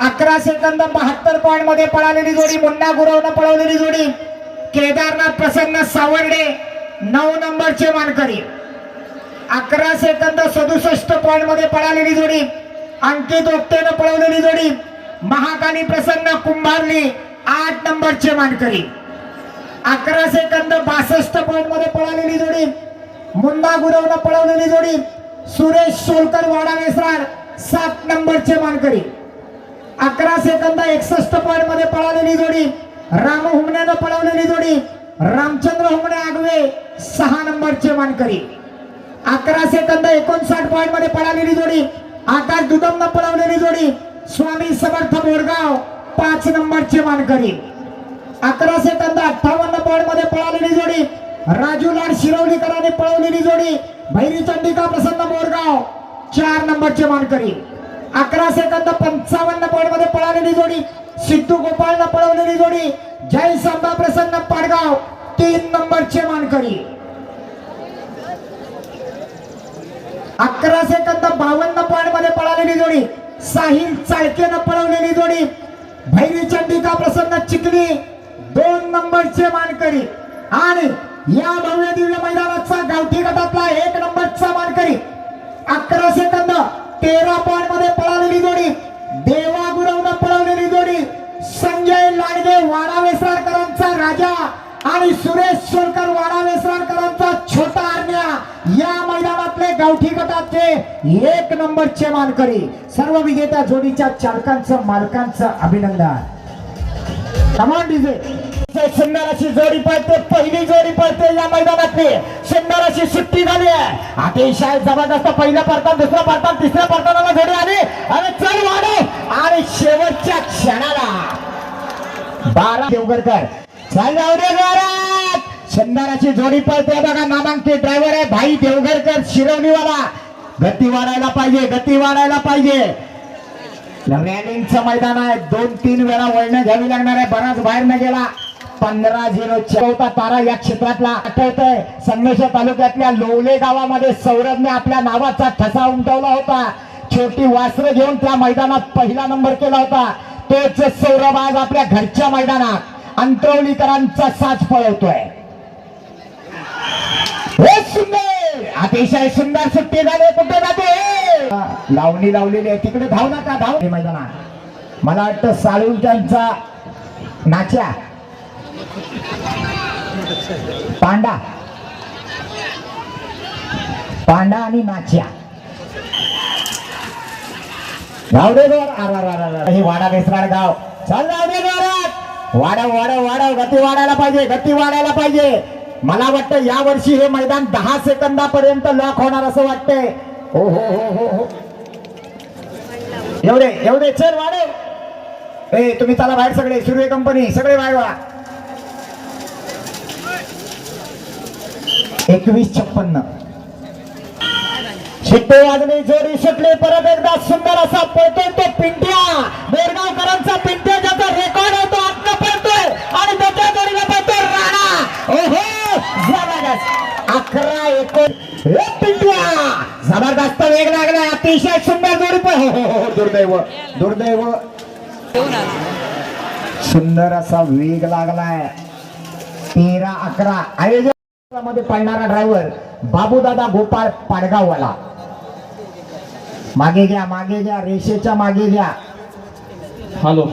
अकरा सेकंद बहात्तर पॉईंटमध्ये पळालेली जोडी मुन्ना गुरवनं पळवलेली जोडी. केदारनाथ प्रसन्न सावर्डे नऊ नंबरचे मानकरी. अकरा सेकंद सदुसष्ट पॉईंटमध्ये पळालेली जोडी. अंकित ओक्तेनं पळवलेली जोडी. महाकाली प्रसन्न कुंभारली आठ नंबरचे मानकरी. अकरा सेकंद बासष्ट पॉईंटमध्ये पळालेली जोडी. मुन्ना गुरवनं पळवलेली जोडी. सुरेश सोलकर वाडा वेसरार सात नंबरचे मानकरी. अकरा सेकंद एकसष्ट पॉईंटमध्ये पळालेली जोडी. राम हुमण्यानं पळवलेली जोडी. रामचंद्र हुमणे आगवे सहा नंबरचे मानकरी. अकरा सेकंद एकोणसाठ पॉईंटमध्ये पळालेली जोडी. आकाश दुदमनं पळवलेली जोडी. स्वामी समर्थ बोरगाव पाच नंबरचे मानकरी. अकरा सेकंद अठ्ठावन्न पॉईंटमध्ये पळालेली जोडी. राजू लाड शिरवलीकरांनी पळवलेली जोडी. भैरी चंडिका प्रसन्न बोरगाव चार नंबरचे मानकरी. अकरा सेकंद पंचावन्न पॉइंटमध्ये पळालेली जोडी. सिद्धू गोपाळनं पळवलेली जोडी. जय सांबा प्रसन्न पाडगाव तीन नंबरचे मानकरी. अकरा सेकंद बावन्न पॉइंटमध्ये पळालेली जोडी. साहिल चाळकेनं पळवलेली जोडी. भैरी चंडिका प्रसन्न चिखली दोन नंबरचे मानकरी. आणि या भव्य दिव्य मैदानाचा गावठी गटातला एक नंबरचा मानकरी. अकरा सेकंद तेरा पॉइंटमध्ये पळालेली जोडी. देवा गुरवनं पळवलेली जोडी. संजय लाडगे वाडा वेसरारकरांचा राजा आणि सुरेश सोलकर वाडा वेसरारकरांचा छोटा आरण्या. या मैदानातले गावठी गटाचे एक नंबरचे मानकरी सर्व विजेत्या जोडीच्या चालकांचं मालकांचं अभिनंदन. कमान डीजे सुंदर जोडी पळते पहिली जोडी पळते या मैदानातली. सुंदर अशी सुट्टी झाली आहे. अतिशय जबरदस्त पहिलं पडतात दुसरं पडतात तिसऱ्या पडताना जोडी आली. अरे चल वाढव. आणि शेवटच्या क्षणाला. बारा देवगरकर चल जाऊ दे जोडी पळते. बघा नामांकित ड्रायव्हर आहे भाई देवगरकर शिरवणीवाला गती वाढायला पाहिजे गती वाढायला पाहिजे. रॅलिंगचं मैदान आहे. दोन तीन वेळा वळणं घ्यावी लागणार आहे. बराच बाहेर न गेला. पंधरा झिरो चौथा तारा या क्षेत्रातला आठवतंय. संगमेश्वर तालुक्यातल्या लोवले गावामध्ये सौरभने आपल्या नावाचा ठसा उमटवला होता. छोटी वास्त्र घेऊन त्या मैदानात पहिला नंबर केला होता. तोच सौरभ आज आपल्या घरच्या मैदानात अंतरवलीकरांचा साथ पळवतोय. सुंदर! अतिशय सुंदर सुट्टी झाली. कुठे जाते? लावणी लावलेली आहे. तिकडे धाव नका धाव मैदानात. मला वाटतं साळून त्यांचा नाच्या. पांडा. पांडा आणि नाच्या. गाव दे जोर अरे, हे वाडा बेसराड गाव. चल जाऊ दे जोरात वाढव वाढव वाढव गती वाढायला पाहिजे गती वाढायला पाहिजे. मला वाटतं या वर्षी हे मैदान दहा सेकंदापर्यंत लॉक होणार असं वाटतंय. हो हो हो हो हो. एवढे एवढे चल वाढव ए तुम्ही चला बाहेर सगळे. सूर्य कंपनी सगळे वाढवा एकवीस छप्पन्न. शिट्टे वाजले जोरी सुटली परत एकदा सुंदर असा पळतोय तो पिंट्या. बोरगावकरांचा पिंट्या ज्याचा रेकॉर्ड होतो आत्ता पळतोय आणि त्याच्या जोडीला पळतोय राणा. ओहो जबरदस्त. अकरा एकोण पिंट्या! जबरदस्त वेग लागलाय अतिशय सुंदर जोडी पण हो, हो, हो, हो दुर्दैव दुर्दैव. सुंदर असा वेग लागलाय. तेरा अकरा. आयोजन मध्ये पळणारा ड्रायव्हर बाबूदादा गोपाळ पाडगाववाला. मागे घ्या मागे घ्या रेषेच्या मागे घ्या. हॅलो!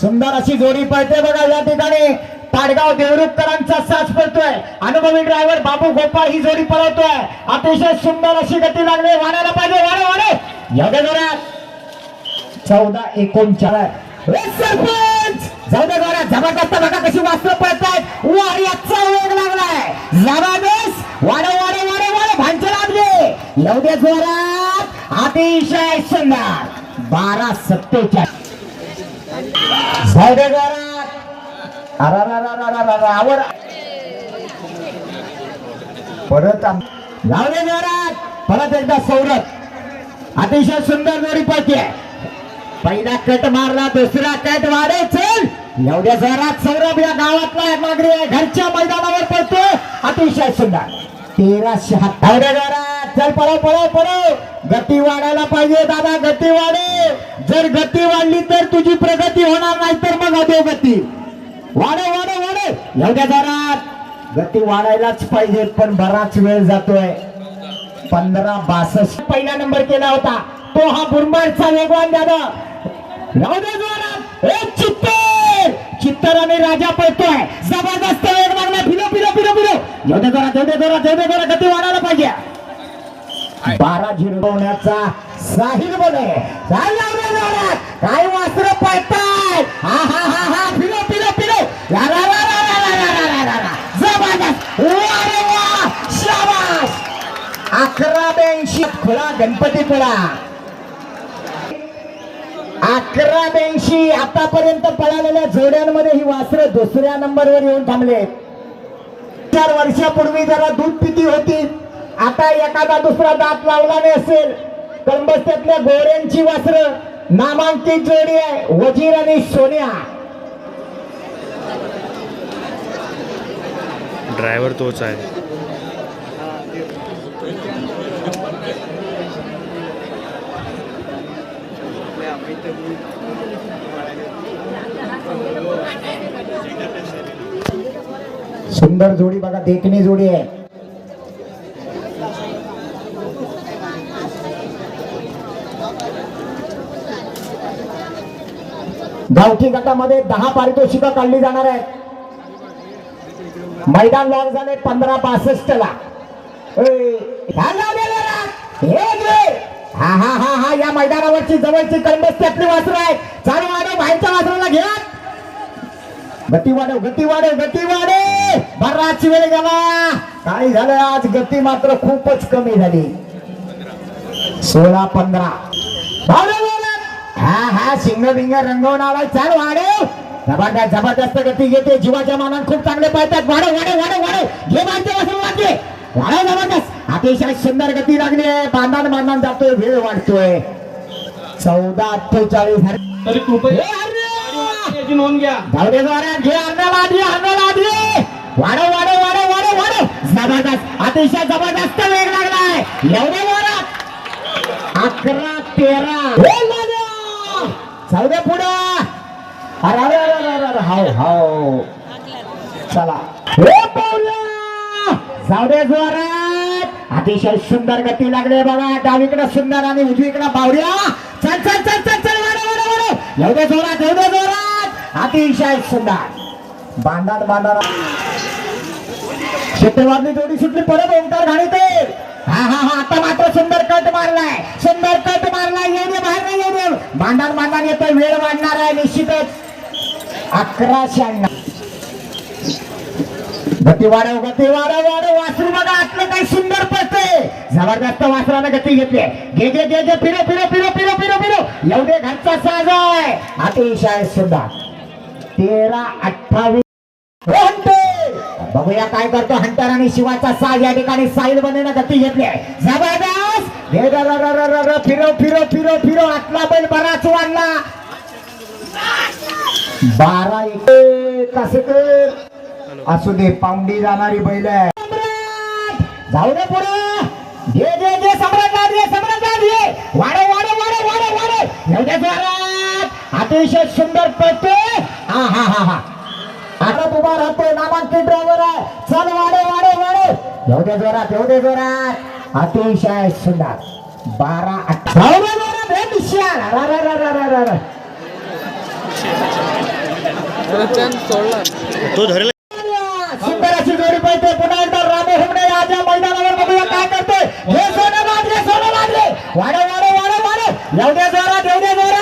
सुंदर अशी जोडी पळते बघा या ठिकाणी. पाडगाव देवरुखकरांचा साथ पळतोय. अनुभवी ड्रायव्हर बाबू गोपाळ ही जोडी पळवतोय. अतिशय सुंदर अशी गती लागली. वाढायला पाहिजे. वाढे वाढे. जोरात चौदा एकोणचाळीस. सरपंच! जाऊ दे जबरदस्त बघा कशी वास्त्र पळतायत वाऱ्याचा वेग लागलाय. जबरदस्त. वाडो वाडो वाडो वाडो भांचे लागले. एवढ्या जोरात. अतिशय सुंदर. बारा सत्तेच्या जाऊ दे अरा अरारारारारारा, परत आम- जोरात. परत एकदा सौरभ. अतिशय सुंदर जोडी पडते पहिला कट मारला दुसरा कट वाढे चल. एवढ्या जरात सौरभ या गावातला एक मागरी आहे. घरच्या मैदानावर पडतो अतिशय सुंदर. तेराशे हात जरात. चल पळव पळव पळव. गती वाढायला पाहिजे दादा. गती वाढे. जर गती वाढली तर तुझी प्रगती होणार नाही तर मग अधो गती. वाढव वाडे वाडे एवढ्या जरात. गती वाढायलाच पाहिजे पण बराच वेळ जातोय. पंधरा बासष्ट. पहिला नंबर केला होता. तो हा बुरमाडचा वेगवान दादा राहू दे जोरात ए चित्ते! चित्तराने राजा पळतोय. जबरदस्त वेग मागला फिरो फिरो फिरो फिरो. येऊ दे जोरात येऊ दे जोरात गती वाढायला पाहिजे. बारा झिरवण्याचा साहिल बोले. काय वासर पळताय? फिरो फिरो फिरो. जबरदस्त. अकरा ब्याऐंशी खुला गणपतीपुळा. अकरा ब्याऐंशी आतापर्यंत पळालेल्या जोड्यांमध्ये ही वासर दुसऱ्या नंबरवर येऊन थांबले. चार वर्षापूर्वी जरा दूध पिती होती. आता एखादा दुसरा दात लावला नाही असेल. कळंबस्त्यातल्या गोऱ्यांची वासर. नामांकित जोडी आहे. वजीर आणि सोन्या. ड्रायव्हर तोच आहे. सुंदर जोडी बघा देखणी जोडी आहे. गावठी गटामध्ये दहा पारितोषिक काढली जाणार आहेत. मैदान लॉक झाले पंधरा पासष्ट ला हे हा हा हा हा या मैदानावरची जवळची कळंबस्त्यातली वासरं आहे चालू वाढव बाहेरच्या वासराला घ्या गती वाढव गती वाढव गती वाढव. बराच वेळ गेला. काय झालं आज? गती मात्र खूपच कमी झाली. सोळा पंधरा. हा हा शिंग बिंग रंगवून आलाय. चाल वाढव. जबरदस्त जबरदस्त गती घेते. जीवाच्या मानात खूप चांगले पळतात. वाढव वाढव वाढव वाढव. घे मारते वासरू वाढते वाढव जबरदस्त. अतिशय सुंदर गती लागली आहे. बांधान बांधान जातोय. वेळ वाढतोय. चौदा अठ्ठेचाळीस. तरी कृपया नोंद घ्या. धावडेद्वारा घे अन्नाला आधी अन्नाला आधी. वाढव वाढव वाढव वाढव वाढव. जबरदस्त. अतिशय जबरदस्त वेग लागलाय. एवढ्या वरात अकरा तेरा. हो, चौदा पुढे पुढं. अरे अरे अरे अरे अरे, हाव हाव. चला. हो, हे पावलं जाऊ दे जोरात. अतिशय सुंदर गती लागले बघा. डावीकडे सुंदर आणि उजवीकडे बावड्या. चल चल चल चल चल. वाढव वाढव वाढव. एवढे जोरात एवढ्या जोरात. अतिशय सुंदर. बांधार बांधार शेतेवारली जोडी सुटली परत ओंकार घाणीते हा हा हा आता मात्र सुंदर कट मारलाय. सुंदर कट मारलाय येऊ बाहेर नाही येऊ भांडण भांडण येतोय वेळ वाढणार आहे निश्चितच. अकरा शहाण्णव गती वाढव गती वाढव वाढव. वासरू बघा आतलं काही सुंदर पडते जबरदस्त वासरानं गती घेतली. घे घे घे घे फिरो फिरो फिरो फिरो फिरो फिरो. एवढे घरचा साज आहे. अतिशय सुद्धा तेरा अठ्ठावीस. बघूया काय करतो हंटर आणि शिवाचा साज या ठिकाणी साईल बनेनं गती घेतली आहे. जबरदस्त! फिरव फिरव फिरव फिरव आतला बैल बराच वाढला. बारा एक असू दे पाऊंडी जाणारी बैल आहे. जाऊ दे पुढे. घे घे घे सम्राट घे सम्राट घे वाढव वाढव वाढव वाढव वाढव. एवढ्या जोरात अतिशय सुंदर पडते हा हा हा हा. हातात उभा राहतोय नामांकित ड्रायव्हर आहे. चल वाडे वाडे वाडे. एवढे जोरात एवढे जोरात. अतिशय सुंदर. बारा अठरा. जोडी पाहिजे पुन्हा एकदा रामे हुमडे मैदानावर बघूया काय करतोय. हे सोनं सोनं वाडे वाडे वाडे वाडे. जोरात एवढे जोरात.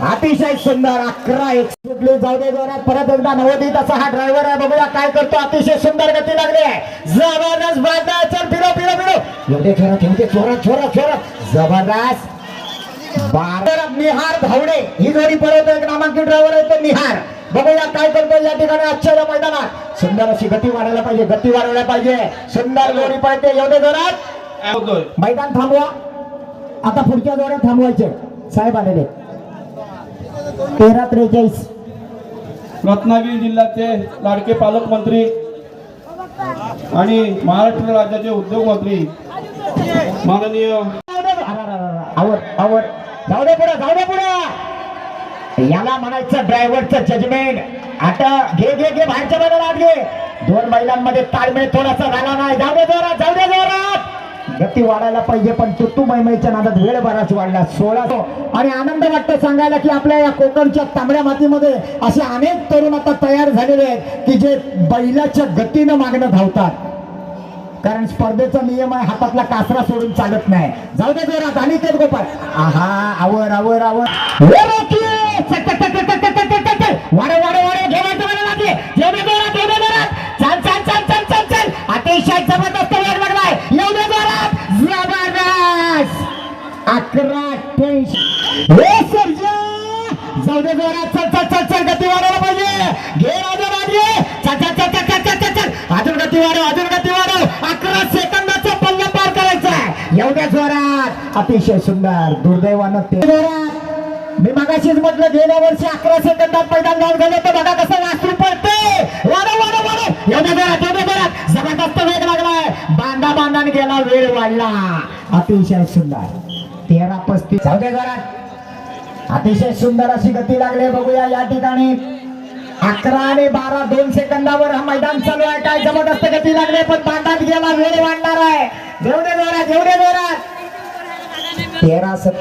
अतिशय सुंदर अकरा एक सुटली जाऊ दे जोरात परत एकदा नवोदित असा हा ड्रायव्हर आहे. बघूया काय करतो. अतिशय सुंदर गती लागली आहे. जबरदस्त बांधा चल फिरो फिरो फिरो एवढे जोरात एवढे जोरात जोरात जोरात. जबरदस्त. बारा निहार धावडे. ही जोडी परत एक नामांकित ड्रायव्हर आहे तो निहार. बघूया काय करतो या ठिकाणी आजच्या मैदानात. सुंदर अशी गती वाढायला पाहिजे गती वाढवल्या पाहिजे. सुंदर जोडी पळते. एवढे जोरात. मैदान थांबवा. आता पुढच्या जोड्या थांबवायचे. साहेब आलेले. तेरा त्रेचाळीस. रत्नागिरी जिल्ह्याचे लाडके पालकमंत्री आणि महाराष्ट्र राज्याचे उद्योग मंत्री. माननीय आवर आवर जाऊ दे पुढे जाऊ दे पुढे. याला म्हणायचं ड्रायव्हरचं जजमेंट आता घे घे घे बाहेरच्या बाहेर आत घे. दोन महिलांमध्ये ताळमेळ थोडासा झाला नाही. जाऊ दे जोरात जाऊ दे जोरात. गती वाढायला पाहिजे पण तुतू मैमईच्या नादात वेळ बराच वाढला सोळा. आणि आनंद वाटतं सांगायला की आपल्या या कोकणच्या तांबड्या मातीमध्ये असे अनेक तरुण आता तयार झालेले आहेत की जे बैलाच्या गतीनं मागणं धावतात. कारण स्पर्धेचा नियम आहे हातातला कासरा सोडून चालत नाही. जाऊ दे जोरात आणि ते गोपाळ. आहा आवर आवर आवर. चल अजून गती अकरा सेकंदाचा पल्ला पार करायचा एवढ्या जोरात अतिशय सुंदर दुर्दैवानं ते मी मगाशीच म्हटलं गेल्या वर्षी अकरा सेकंदात पैदा गाव गेले तर बघा कसं वासरू पडते. वाढव वाढव वाढव. एवढ्या जोरात एवढ्या जोरात. जबरदस्त वेग लागलाय. बांधा बांधाने गेला वेळ वाढला. अतिशय सुंदर. तेरा पस्तीस. जाऊ जोरात. अतिशय सुंदर अशी गती लागली बघूया या ठिकाणी. अकरा आणि बारा दोन सेकंदावर हा मैदान चालू आहे. काय जबरदस्त गती लागले पण बांधात गेला वेळ वाढणार आहे. जेवढे जोरात जेवढे जोरात. तेरा सत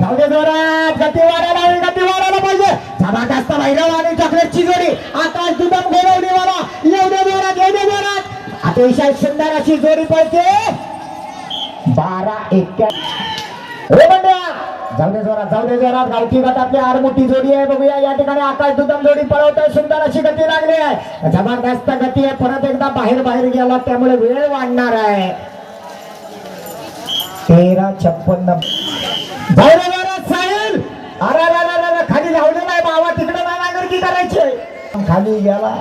जाऊ दे जोरात गती वाढायला हवी गती वाढायला पाहिजे. जबरदस्त भैरव आणि चॉकलेटची जोडी. आकाश दुदम गोरवली वाला एवढे जोरात एवढे जोरात. अतिशय सुंदर अशी जोडी पळते. बारा एक्क्या हे बंड्या जाऊ दे जोरात जाऊ दे जोरात. गावठी गटातली आड मोठी जोडी आहे. बघूया या ठिकाणी आकाश दुदम जोडी पळवतोय. सुंदर अशी गती लागली आहे. जबरदस्त गती आहे. परत एकदा बाहेर बाहेर गेला त्यामुळे वेळ वाढणार आहे. तेरा छप्पन्न जाऊ दे जोरात साहिल! अरे अरे खाली लावलं नाही बाबा तिकडे नाही नागरिकी करायची. खाली गेला.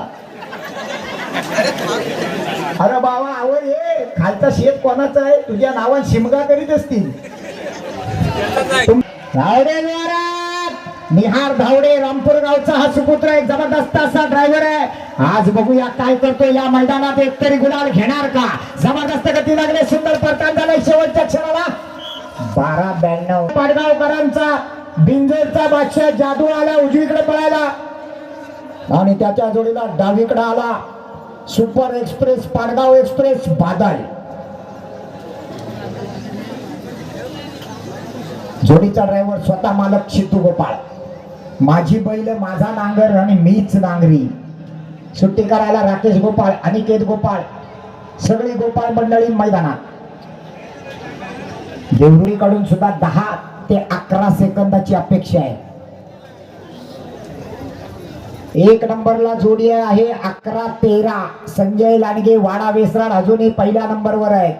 अरे बाबा आवड ये. खालचा शेत कोणाचा आहे? तुझ्या नावान शिमगा करीत असतील धावडे निहार धावडे रामपूर गावचा हा सुपुत्र एक जबरदस्त असा ड्रायव्हर आहे. आज बघूया काय करतो या मैदानात. एक तरी गुलाल घेणार का? जबरदस्त गती लागले सुंदर परतान झालाय शेवटच्या क्षणाला बारा ब्याण्णव. पाडगावकरांचा बिंजोरचा बादशाह जादू आला उजवीकडे पळायला आणि त्याच्या जोडीला डावीकडे आला. Super express Padgaon express Badal घोडीचा driver स्वतः मालक शितू गोपाळ. माझी बैल माझा नांगर आणि मीच नांगरी. सुट्टी करायला राकेश गोपाळ अनिकेत गोपाळ सगळी गोपाळ मंडळी मैदानात. देवरुडीकडून सुद्धा दहा ते अकरा सेकंदाची अपेक्षा आहे. एक नंबरला जोडी आहे अकरा तेरा. संजय लांडगे वाडा वेसराड अजूनही पहिल्या नंबरवर आहे.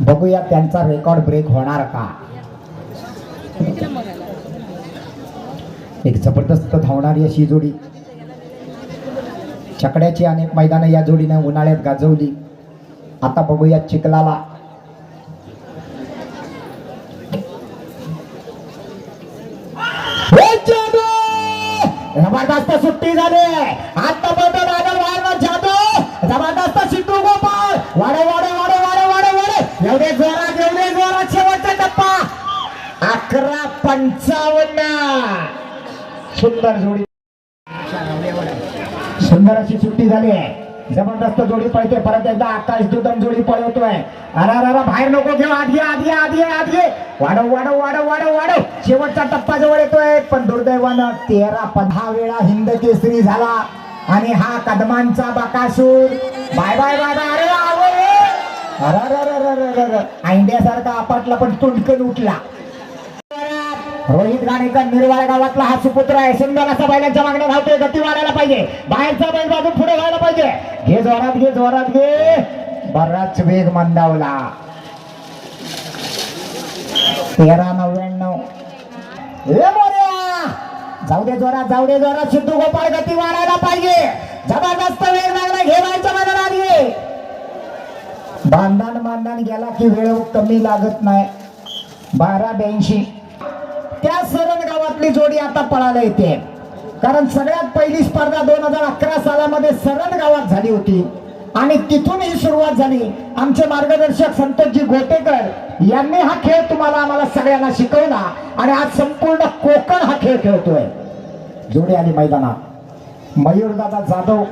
बघूया त्यांचा रेकॉर्ड ब्रेक होणार का? एक जबरदस्त धावणारी अशी जोडी. छकड्याची अनेक मैदानं या जोडीनं उन्हाळ्यात गाजवली. आता बघूया चिखलाला. जबरदस्त सुट्टी झाली. आता बादल वाढला जबरदस्त सिद्धू गोपाळ. वाढव पंचावन्न. सुंदर जोडी. सुंदर अशी सुट्टी झाली आहे. जबरदस्त जोडी पळते. परत एकदा आकाश दुदम जोडी पळवतोय. अरे अरे बाहेर नको घेऊ. आधी आधी आधी आधी. वाढव वाढव वाढव वाढव वाढव. शेवटचा टप्पा जवळ येतोय. पण दुर्दैवानं तेरा पंधरा वेळा हिंद केसरी झाला. आणि हा कदमांचा Bakasur. Bye bye bye bye. अरे आवय. अरे अरे अरे अरे अरे अरे. आपटला पण तुंडकन उठला. रोहित गाणेकर निर्वाळ गावातला हा सुपुत्र आहे. सुंदर असा बैलांच्या मागण्या धावतोय. गती वाढायला पाहिजे. बाहेरचा बैल बाजू पुढे व्हायला पाहिजे. घे जोरात घे जोरात घे. बराच वेग मंदावला. तेरा नव्याण्णव. जाऊ दे जोरात जाऊ दे जोरात. सिद्धू गोपाळ गती वाढायला पाहिजे. जबरदस्त वेग लागला. घे बाहेरच्या मैदानात घे. बांधण बांधण गेला की वेळ कमी लागत नाही. बारा ब्याऐंशी. त्या सरण गावातली जोडी आता पळायला येते. कारण सगळ्यात पहिली स्पर्धा दोन हजार अकरा सालामध्ये सरण गावात झाली होती. आणि तिथून ही सुरुवात झाली. आमचे मार्गदर्शक संतोषजी गोटेकर यांनी हा खेळ तुम्हाला आम्हाला सगळ्यांना शिकवला. आणि आज संपूर्ण कोकण हा खेळ खेळतोय. जोडी आणि मैदानात. मयूरदादा जाधव.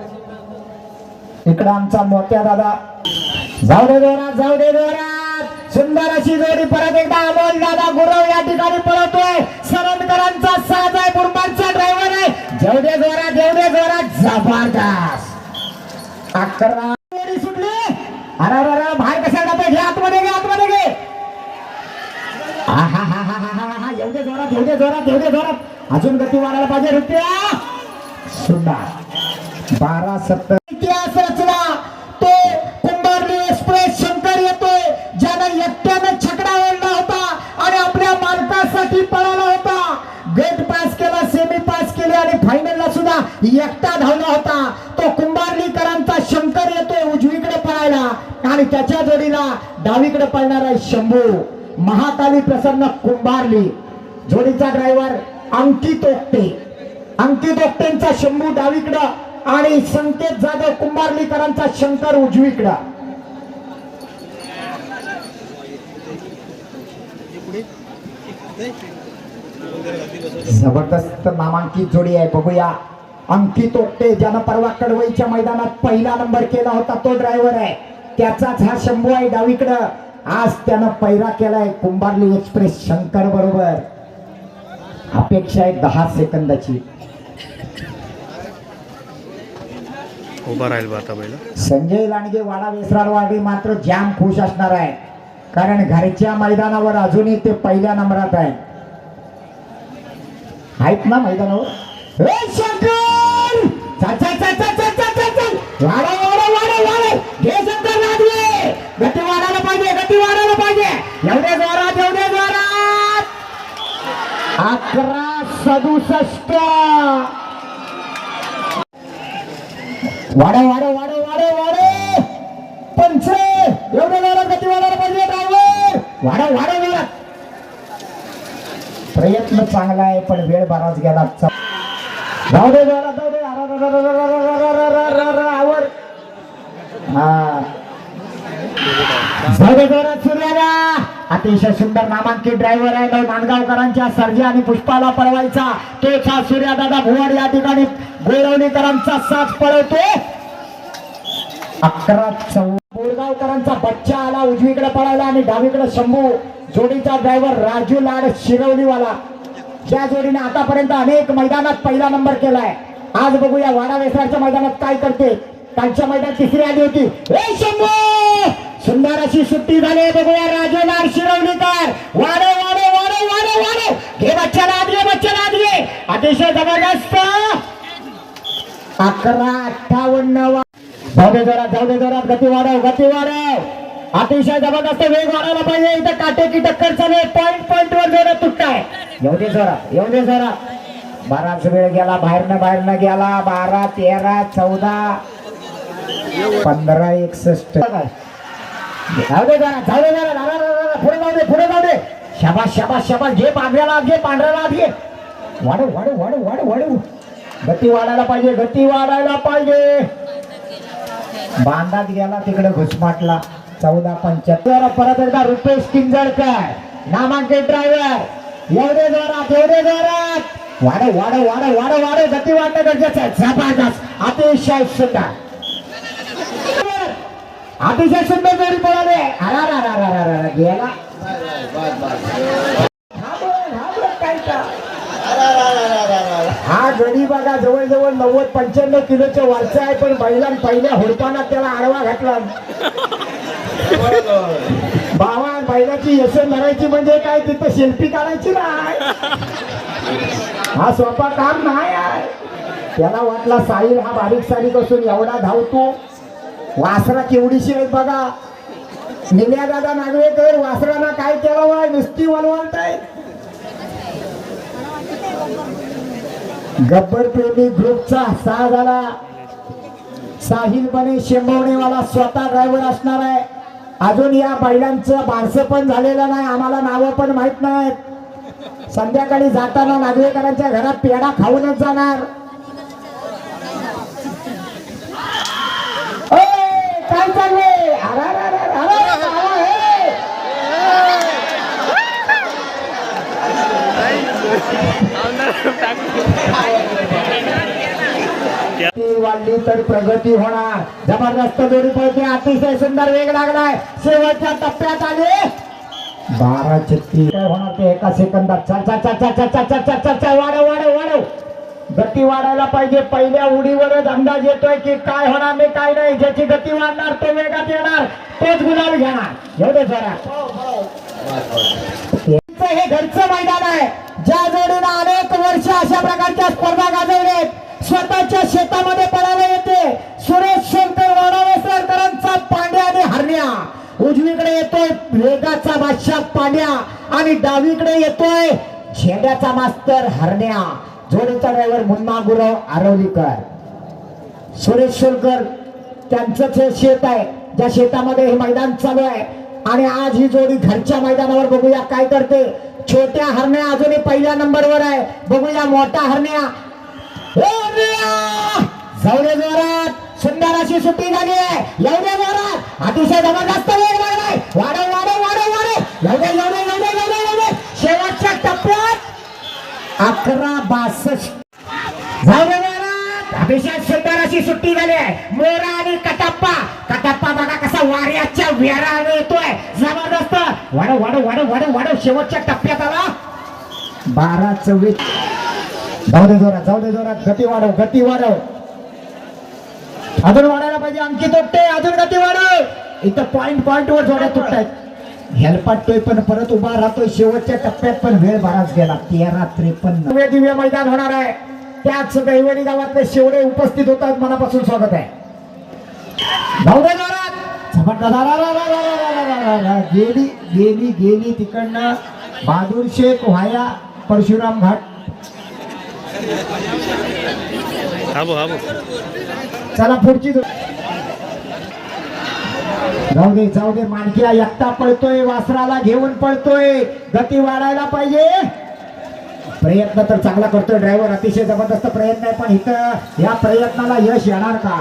इकडं आमचा मोत्या दादा. जाऊ दे दोरा जाऊ दे दोरा. सुंदर अशी जोडी परत एकदा अमोल दादा गुरव या ठिकाणी पळतोय. सरंदकरांचा साज आहे बुरबांचा ड्रायव्हर आहे. जेवढे जोरात जेवढे जोरात. जबरदस्त. अकरा. जोडी सुटली. अरे अरे अरे बाहेर कशा जातोय? घे आतमध्ये घे आतमध्ये घे. एवढे जोरात एवढे जोरात एवढे जोरात. अजून गती वाढायला पाहिजे रुपया. सुंदर. बारा सत्तर. एकटा धावला होता. तो कुंभारलीकरांचा शंकर येतोय उजवीकडे पळायला. आणि त्याच्या जोडीला डावीकडे पळणार आहे शंभू. महाकाली प्रसन्न कुंभारली जोडीचा ड्रायव्हर अंकित ओक्ते अंकित ओक्टेंचा शंभू डावीकडं आणि संकेत जाधव कुंभारलीकरांचा शंकर उजवीकडं. जबरदस्त नामांकित जोडी आहे. बघूया. अंकित ओक्टे ज्यानं परवा कडवईच्या मैदानात पहिला नंबर केला होता तो ड्रायव्हर आहे. त्याचाच हा शंभू आहे डावीकडं. आज त्यानं पैरा केलाय कुंभारली एक्सप्रेस शंकर बरोबर. अपेक्षा आहे दहा सेकंदाची. उभा राहील बा आता पहिला. संजय लांडगे वाडा वेसराळवाडी मात्र जाम खुश असणार आहे. कारण घरच्या मैदानावर अजूनही ते पहिल्या नंबरात आहे. आहेत ना मैदानावर! चल, चल, चल, चल, चल, चल, चल, चल. घे लादवे. गती वाढायला पाहिजे गती वाढायला पाहिजे. एवढ्या जोरात एवढे जोरात. अकरा सदुसष्ट. वाडे वाडे वाडे वाडे वाडे पंच. एवढे जोरात गती वाढायला पाहिजे ड्रायव्हर वाडा वाडा जोरात प्रयत्न चांगला आहे पण वेळ बराच गेला. जाऊ दे जोरात आवर. हा. अतिशय सुंदर नामांकित ड्रायव्हर आहे. भाई माणगावकरांच्या सर्जा आणि पुष्पाला पळवायचा. तोच हा सूर्यादादा भुवाड या ठिकाणी गोरवणीकरांचा साथ पळवतो. अकरा चौ बोरगावकरांचा बच्चा आला. उजवीकडे पळायला आणि डावीकडे शंभू. जोडीचा ड्रायव्हर राजू लाड शिरवलीवाला. ज्या जोडीने आतापर्यंत अनेक मैदानात पहिला नंबर केलाय. आज बघूया वाडा वेसराच्या मैदानात काय करते. कालच्या मैदानात तिसरी आली होती. सुंदर अशी सुट्टी झाली. बघूया राजेनार शिरवणीकर. वाडे वाडे वाडे वाडे वाडे घे बच्चा आत बच्चा बच्चाला अतिशय जबरदस्त. अकरा अठ्ठावन्न वा- जाऊ दे जोरात जाऊ दे जोरात. गती वाढव गती वाढव. अतिशय जबरदस्त वेग वाढवला पाहिजे. इथं काटेकी टक्कर चालू आहे. पॉईंट पॉईंट वर जोरात तुटताय येऊ दे जोरात येऊ दे जोरात. बराच वेळ गेला बाहेरनं बाहेरनं गेला बारा तेरा चौदा पंधरा एकसष्ट. जाऊ दे जरा जाऊ दे जरा पुढे जाऊ दे पुढे जाऊ दे. शाबास शाबास शाबास घे पांढऱ्याला घे पांढऱ्याला घे. वाढव वाढव वाढव वाढव वाढव. गती वाढायला पाहिजे गती वाढायला पाहिजे. बांधात गेला तिकडे घुसमाटला. चौदा पंच्याहत्तर. परत एकदा रुपेश किंजळकर नामांकित ड्रायव्हर एवढे जोरात एवढे जोरात वाढव वाढव वाढव वाढव वाढव गती वाढणं गरजेचं आहे. जबरदस्त. अतिशय सुंदर. अतिशय सुंदर जोडी पळाले. अरा रा रा रा रा गेला. हा गडी बघा जवळजवळ नव्वद पंच्याण्णव किलोच्या वरचा आहे पण बैलां पहिल्या हुडपाना त्याला आडवा घातला. भावा बैलाची यश धरायची म्हणजे काय? तिथं शिल्पी काढायची नाही. हा सोपा काम नाही आहे. त्याला वाटला साहिल हा बारीक सारीक असून एवढा धावतो. वासरा केवढीशी आहेत बघा. निल्या दादा नागवेकर वासरांना काय केलं वय? नुसती आहे. गब्बर प्रेमी ग्रुपचा सहा झाला साहिल बने शेंबवणेवाला स्वतः ड्रायव्हर असणार आहे. अजून या बैलांचं बारसं पण झालेलं नाही आम्हाला नावं पण माहीत नाहीत. संध्याकाळी जाताना नागवेकरांच्या घरात पेढा खाऊनच जाणार. काय वाढली तर प्रगती होणार जबरदस्त जोडी पळते अतिशय सुंदर वेग लागलाय शेवटच्या टप्प्यात आले बारा छत्तीस काय होणार ते एका सेकंदात चल चल चल वाढव वाढव वाढव गती वाढायला पाहिजे पहिल्या उडीवरच अंदाज येतोय की काय होणार नाही काय नाही ज्याची गती वाढणार तो वेगात येणार तोच गुलाल घेणार एवढे जरा हे घरचं मैदान आहे ज्या जोडीनं अनेक वर्ष अशा प्रकारच्या स्पर्धा गाजवलेत स्वतःच्या शेतामध्ये पडायला येते. सुरेश शंकर वाडावेसरकरांचा पांड्या आणि हरण्या. उजवीकडे येतोय वेगाचा बादशाह पांड्या आणि डावीकडे येतोय झेंड्याचा मास्तर हरण्या. जोडीचा ड्रायव्हर मुन्ना गुरव आरवलीकर. सुरेश शोलकर त्यांचंच हे शेत आहे. ज्या शेतामध्ये हे मैदान चालू आहे. आणि आज ही जोडी घरच्या मैदानावर बघूया काय करते. छोट्या हरण्या अजूनही पहिल्या नंबरवर आहे. बघूया मोठा हरण्या. ए, जोरात. सुंदर अशी सुट्टी झाली आहे. येऊ जोरात. अतिशय जबरदस्त वेग लागलाय. वाढव वाढव वाढव वाढव. येऊ दे येऊ दे शेवटच्या टप्प्यात अकरा बासष्ट. जाऊ जोरात. अतिशय सुंदर अशी सुट्टी झाली आहे. मोरा आणि कटप्पा. कटप्पा बघा कसा वाऱ्याच्या वेराने येतोय. जबरदस्त. वाढव वाढव वाढव वाढव वाढव. शेवटच्या टप्प्यात आला. बारा चव्वीस जाऊ दे जोरात जाऊ दे जोरात. गती वाढव गती वाढव. अजून वाढायला पाहिजे अंकी तुटते अजून गती वाढव. इथं पॉइंट पॉइंट वर जोड्या तुटतायत. हेलपाटतोय पण परत उभा राहतोय शेवटच्या टप्प्यात पण वेळ बराच गेला. तेरा त्रेपन्न दिव्य मैदान होणार आहे. त्याच दहिवडी गावातले शेवडे उपस्थित होतात मनापासून स्वागत आहे. गेली गेली गेली तिकडनं. बहादूर शेख व्हाया परशुराम घाट. हाबो हाबो. चला पुढची जाऊ दे जाऊ दे मानकिया एकटा पळतोय वासराला घेऊन पळतोय. गती वाढायला पाहिजे. प्रयत्न तर चांगला करतोय ड्रायव्हर अतिशय जबरदस्त प्रयत्न आहे पण इथं या प्रयत्नाला यश येणार का?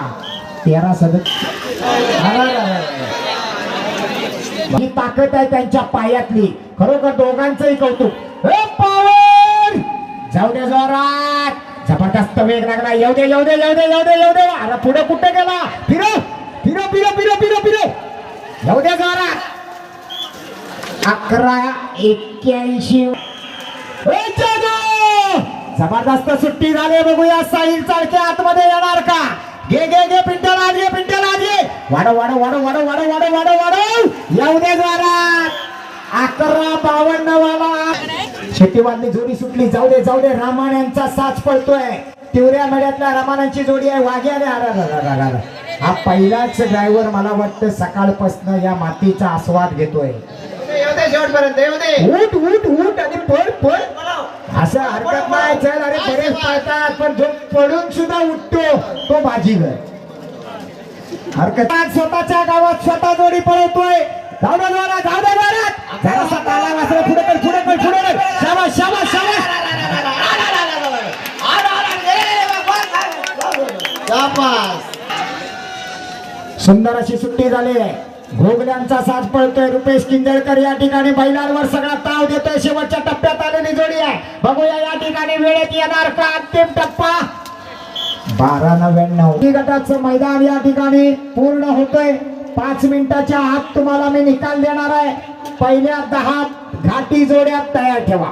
तेरा सदस्य ही ताकद आहे त्यांच्या पायातली. खरोखर दोघांचंही कौतुक. जाऊ दे जोरात. जबरदस्त वेग लागला. येऊ दे येऊ दे येऊ दे येऊ दे येऊ दे. अरे पुढे कुठे गेला? फिरो फिरो फिरो फिरो फिरो फिरो. येऊ दे जोरात. अकरा एक्क्याऐंशी. जबरदस्त सुट्टी झाली बघूया. साहिल चालके आतमध्ये येणार का? घे घे घे पिंटला आधी पिंटला आधी वाढव वाढव वाढव वाढव वाढव वाढव वाढव वाढव. येऊ दे जोरात. अकरा बावन्न वाला. शेतीवादली जोडी सुटली. जाऊ दे जाऊ दे रामाण्यांचा साच पळतोय. तिवऱ्या मड्यातल्या रामानांची जोडी आहे. वाघ्याने अरे हा पहिलाच ड्रायव्हर मला वाटतं सकाळपासून या मातीचा आस्वाद घेतोय. उठ उठ उठ आणि पड पड असं हरकत नाही चल अरे बरेच पळतात पण जो पडून सुद्धा उठतो तो बाजीगर. हरकत स्वतःच्या गावात स्वतः जोडी पळवतोय. जाऊ दे जाऊ दे जरासा ताला वासरा पुढे कर पुढे कर पुढे कर शाबास शाबास शाबास. सुंदर अशी सुट्टी झाली आहे. घोगल्यांचा साथ पळतोय. रुपेश किंजळकर या ठिकाणी बैलांवर सगळा ताव देतोय. शेवटच्या टप्प्यात आलेली जोडी आहे. बघूया या ठिकाणी वेळेत येणार का अंतिम टप्पा? बारा नव्याण्णव. गटाचं मैदान या ठिकाणी पूर्ण होतोय. पाच मिनिटाच्या आत तुम्हाला मी निकाल देणार आहे. पहिल्या दहा घाटी जोड्या तयार ठेवा.